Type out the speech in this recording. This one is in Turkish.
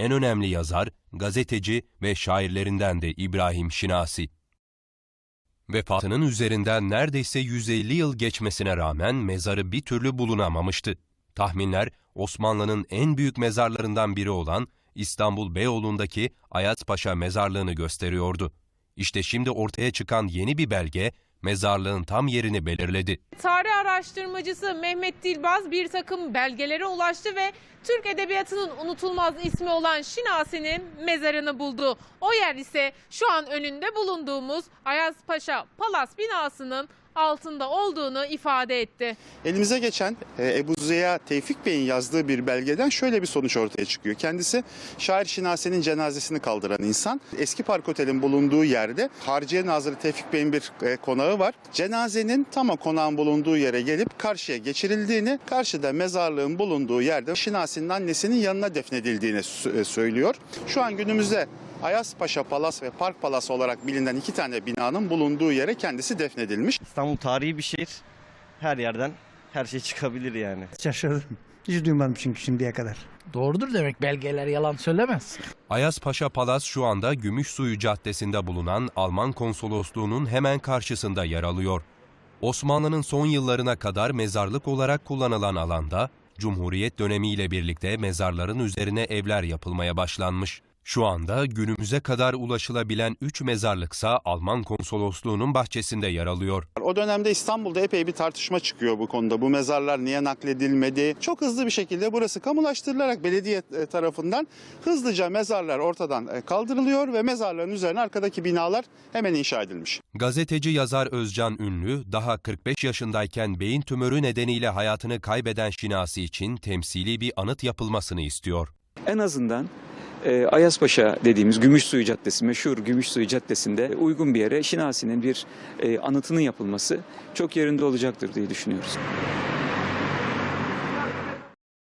en önemli yazar, gazeteci ve şairlerinden de İbrahim Şinasi. Vefatının üzerinden neredeyse 150 yıl geçmesine rağmen mezarı bir türlü bulunamamıştı. Tahminler Osmanlı'nın en büyük mezarlarından biri olan İstanbul Beyoğlu'ndaki Ayazpaşa mezarlığını gösteriyordu. İşte şimdi ortaya çıkan yeni bir belge mezarlığın tam yerini belirledi. Tarih araştırmacısı Mehmet Dilbaz bir takım belgelere ulaştı ve Türk Edebiyatı'nın unutulmaz ismi olan Şinasi'nin mezarını buldu. O yer ise şu an önünde bulunduğumuz Ayazpaşa Palas binasının altında olduğunu ifade etti. Elimize geçen e, Ebu Ziya Tevfik Bey'in yazdığı bir belgeden şöyle bir sonuç ortaya çıkıyor. Kendisi şair Şinase'nin cenazesini kaldıran insan. Eski Park Otel'in bulunduğu yerde Harciye Nazırı Tevfik Bey'in bir e, konağı var. Cenazenin tam o konağın bulunduğu yere gelip karşıya geçirildiğini, karşıda mezarlığın bulunduğu yerde Şinasi'nin annesinin yanına defnedildiğini e, söylüyor. Şu an günümüzde Ayazpaşa Palas ve Park Palas olarak bilinen iki tane binanın bulunduğu yere kendisi defnedilmiş. İstanbul tarihi bir şehir. Her yerden her şey çıkabilir yani. Şaşırdım. Hiç duymadım çünkü şimdiye kadar. Doğrudur demek belgeler yalan söylemez. Ayazpaşa Palas şu anda Gümüşsuyu Caddesi'nde bulunan Alman konsolosluğunun hemen karşısında yer alıyor. Osmanlı'nın son yıllarına kadar mezarlık olarak kullanılan alanda, Cumhuriyet dönemiyle birlikte mezarların üzerine evler yapılmaya başlanmış. Şu anda günümüze kadar ulaşılabilen 3 mezarlıksa Alman konsolosluğunun bahçesinde yer alıyor. O dönemde İstanbul'da epey bir tartışma çıkıyor bu konuda. Bu mezarlar niye nakledilmedi? Çok hızlı bir şekilde burası kamulaştırılarak belediye e, tarafından hızlıca mezarlar ortadan e, kaldırılıyor ve mezarların üzerine arkadaki binalar hemen inşa edilmiş. Gazeteci yazar Özcan Ünlü, daha 45 yaşındayken beyin tümörü nedeniyle hayatını kaybeden Şinasi için temsili bir anıt yapılmasını istiyor. en azından e, Ayazpaşa dediğimiz Gümüşsuyu Caddesi, meşhur Gümüşsuyu Caddesi'nde uygun bir yere Şinasi'nin bir e, anıtının yapılması çok yerinde olacaktır diye düşünüyoruz.